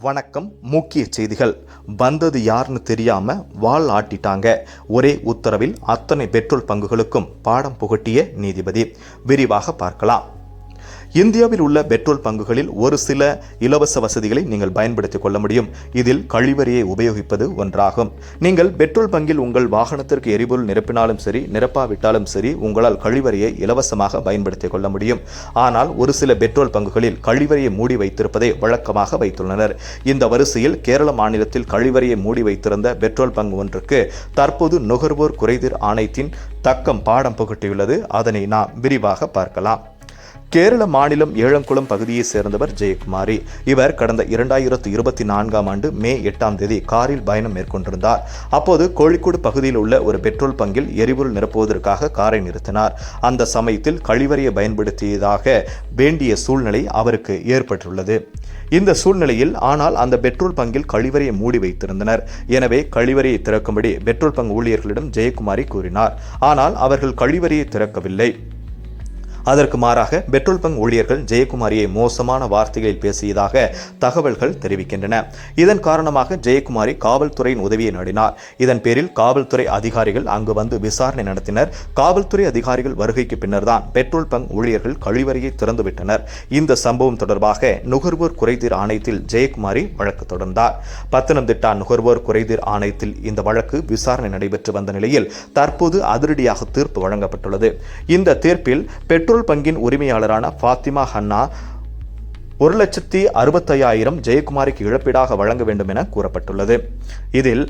வணக்கம் முக்கிய செய்திகள். வந்தது யாருன்னு தெரியாம வாள் ஆட்டிட்டாங்க. ஒரே உத்தரவில் அத்தனை பெட்ரோல் பங்குகளுக்கும் பாடம் புகட்டிய நீதிபதி. விரிவாக பார்க்கலாம். இந்தியாவில் உள்ள பெட்ரோல் பங்குகளில் ஒரு சில இலவச வசதிகளை நீங்கள் பயன்படுத்திக் கொள்ள முடியும். இதில் கழிவறையை உபயோகிப்பது ஒன்றாகும். நீங்கள் பெட்ரோல் பங்கில் உங்கள் வாகனத்திற்கு எரிபொருள் நிரப்பினாலும் சரி நிரப்பாவிட்டாலும் சரி உங்களால் கழிவறையை இலவசமாக பயன்படுத்திக் கொள்ள முடியும். ஆனால் ஒரு சில பெட்ரோல் பங்குகளில் கழிவறையை மூடி வைத்திருப்பதை வழக்கமாக வைத்துள்ளனர். இந்த வரிசையில் கேரள மாநிலத்தில் கழிவறையை மூடி வைத்திருந்த பெட்ரோல் பங்கு ஒன்றுக்கு தற்போது நுகர்வோர் குறைதீர் ஆணையத்தின் தக்கம் பாடம் புகட்டியுள்ளது. அதனை நாம் விரிவாக பார்க்கலாம். கேரள மாநிலம் ஏழங்குளம் பகுதியைச் சேர்ந்தவர் ஜெயக்குமாரி. இவர் கடந்த இரண்டாயிரத்து இருபத்தி நான்காம் ஆண்டு மே எட்டாம் தேதி காரில் பயணம் மேற்கொண்டிருந்தார். அப்போது கோழிக்கோடு பகுதியில் உள்ள ஒரு பெட்ரோல் பங்கில் எரிபொருள் நிரப்புவதற்காக காரை நிறுத்தினார். அந்த சமயத்தில் கழிவறையை பயன்படுத்தியதாக வேண்டிய சூழ்நிலை அவருக்கு ஏற்பட்டுள்ளது. இந்த சூழ்நிலையில் ஆனால் அந்த பெட்ரோல் பங்கில் கழிவறையை மூடி வைத்திருந்தனர். எனவே கழிவறையை திறக்கும்படி பெட்ரோல் பங்க் ஊழியர்களிடம் ஜெயக்குமாரி கூறினார். ஆனால் அவர்கள் கழிவறையை திறக்கவில்லை. அதற்கு மாறாக பெட்ரோல் பங்க் ஊழியர்கள் ஜெயக்குமாரியை மோசமான வார்த்தைகளில் பேசியதாக தகவல்கள் தெரிவிக்கின்றன. இதன் காரணமாக ஜெயக்குமாரி காவல்துறையின் உதவியை நாடினார். இதன் பேரில் காவல்துறை அதிகாரிகள் அங்கு வந்து விசாரணை நடத்தினர். காவல்துறை அதிகாரிகள் வருகைக்கு பின்னர்தான் பெட்ரோல் பங்க் ஊழியர்கள் கழிவறையை திறந்துவிட்டனர். இந்த சம்பவம் தொடர்பாக நுகர்வோர் குறைதீர் ஆணையத்தில் ஜெயக்குமாரி வழக்கு தொடர்ந்தார். பத்தனம்திட்டா நுகர்வோர் குறைதீர் ஆணையத்தில் இந்த வழக்கு விசாரணை நடைபெற்று வந்த நிலையில் தற்போது அதிரடியாக தீர்ப்பு வழங்கப்பட்டுள்ளது. இந்த தீர்ப்பில் பெட்ரோல் பெட்ரோல் பங்கின் உரிமையாளரான ஃபாத்திமா ஹன்னா ஒரு லட்சத்தி அறுபத்தையாயிரம் ஜெயக்குமாரிக்கு இழப்பீடாக வழங்க வேண்டும் என கூறப்பட்டுள்ளது. இதில்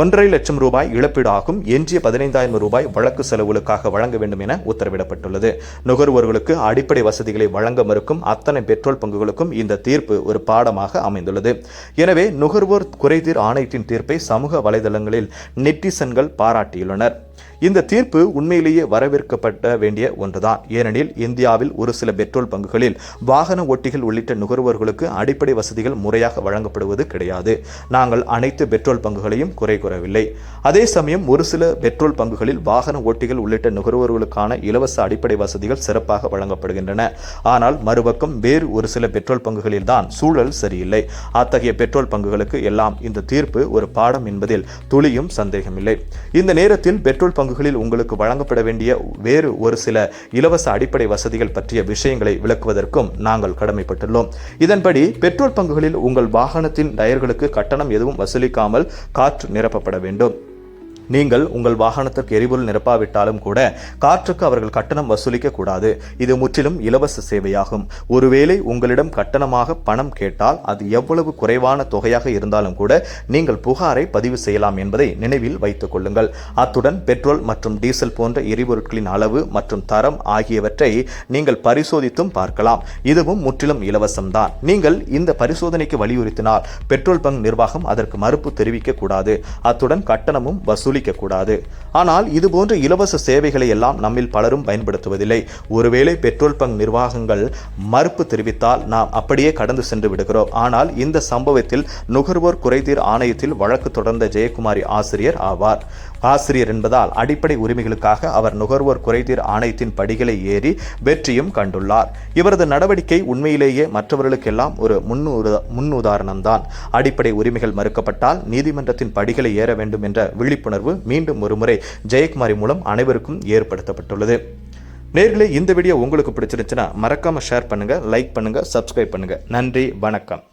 ஒன்றரை லட்சம் ரூபாய் இழப்பீடாகும். எஞ்சிய பதினைந்தாயிரம் ரூபாய் வழக்கு செலவுகளுக்காக வழங்க வேண்டும் என உத்தரவிடப்பட்டுள்ளது. நுகர்வோர்களுக்கு அடிப்படை வசதிகளை வழங்க மறுக்கும் அத்தனை பெட்ரோல் பங்குகளுக்கும் இந்த தீர்ப்பு ஒரு பாடமாக அமைந்துள்ளது. எனவே நுகர்வோர் குறைதீர் ஆணையத்தின் தீர்ப்பை சமூக வலைதளங்களில் நெட்டிசன்கள் பாராட்டியுள்ளனர். இந்த தீர்ப்பு உண்மையிலேயே வரவேற்கப்பட வேண்டிய ஒன்றுதான். ஏனெனில் இந்தியாவில் ஒரு சில பெட்ரோல் பங்குகளில் வாகன ஓட்டிகள் உள்ளிட்ட நுகர்வோர்களுக்கு அடிப்படை வசதிகள் முறையாக வழங்கப்படுவது கிடையாது. நாங்கள் அனைத்து பெட்ரோல் பங்குகளையும் குறை கூறவில்லை. அதே சமயம் ஒரு சில பெட்ரோல் பங்குகளில் வாகன ஓட்டிகள் உள்ளிட்ட நுகர்வோர்களுக்கான இலவச அடிப்படை வசதிகள் சிறப்பாக வழங்கப்படுகின்றன. ஆனால் மறுபக்கம் வேறு ஒரு சில பெட்ரோல் பங்குகளில் தான் சூழல் சரியில்லை. அத்தகைய பெட்ரோல் பங்குகளுக்கு எல்லாம் இந்த தீர்ப்பு ஒரு பாடம் என்பதில் துளியும் சந்தேகமில்லை. இந்த நேரத்தில் பெட்ரோல் பங்குகளில் உங்களுக்கு வழங்கப்பட வேண்டிய வேறு ஒரு சில இலவச அடிப்படை வசதிகள் பற்றிய விஷயங்களை விளக்குவதற்கும் நாங்கள் கடமைப்பட்டுள்ளோம். இதன்படி பெட்ரோல் பங்குகளில் உங்கள் வாகனத்தின் டயர்களுக்கு கட்டணம் எதுவும் வசூலிக்காமல் காற்று நிரப்பப்பட வேண்டும். நீங்கள் உங்கள் வாகனத்திற்கு எரிபொருள் நிரப்பாவிட்டாலும் கூட காற்றுக்கு அவர்கள் கட்டணம் வசூலிக்க கூடாது இது முற்றிலும் இலவச சேவையாகும். ஒருவேளை உங்களிடம் கட்டணமாக பணம் கேட்டால் அது எவ்வளவு குறைவான தொகையாக இருந்தாலும் கூட நீங்கள் புகாரை பதிவு செய்யலாம் என்பதை நினைவில் வைத்துக் கொள்ளுங்கள். அத்துடன் பெட்ரோல் மற்றும் டீசல் போன்ற எரிபொருட்களின் அளவு மற்றும் தரம் ஆகியவற்றை நீங்கள் பரிசோதித்தும் பார்க்கலாம். இதுவும் முற்றிலும் இலவசம்தான். நீங்கள் இந்த பரிசோதனைக்கு வலியுறுத்தினால் பெட்ரோல் பங்க் நிர்வாகம் அதற்கு மறுப்பு தெரிவிக்க கூடாது அத்துடன் கட்டணமும் வசூல் வசூலிக்கக்கூடாது ஆனால் இதுபோன்ற இலவச சேவைகளை எல்லாம் நம்மில் பலரும் பயன்படுத்துவதில்லை. ஒருவேளை பெட்ரோல் பங்க் நிர்வாகங்கள் மறுப்பு தெரிவித்தால் நாம் அப்படியே கடந்து சென்று விடுகிறோம். ஆனால் இந்த சம்பவத்தில் நுகர்வோர் குறைதீர் ஆணையத்தில் வழக்கு தொடர்ந்த ஜெயக்குமாரி ஆசிரியர் ஆவார். ஆசிரியர் என்பதால் அடிப்படை உரிமைகளுக்காக அவர் நுகர்வோர் குறைதீர் ஆணையத்தின் படிகளை ஏறி வெற்றியும் கண்டுள்ளார். இவரது நடவடிக்கை உண்மையிலேயே மற்றவர்களுக்கெல்லாம் ஒரு முன்னுதா முன்னுதாரணம்தான். அடிப்படை உரிமைகள் மறுக்கப்பட்டால் நீதிமன்றத்தின் படிகளை ஏற வேண்டும் என்ற விழிப்புணர்வு மீண்டும் ஒருமுறை ஜெயக்குமாரி மூலம் அனைவருக்கும் ஏற்படுத்தப்பட்டுள்ளது. நேர்களே இந்த வீடியோ உங்களுக்கு பிடிச்சிருந்துச்சுன்னா மறக்காம ஷேர் பண்ணுங்க லைக் பண்ணுங்க சப்ஸ்கிரைப் பண்ணுங்க. நன்றி வணக்கம்.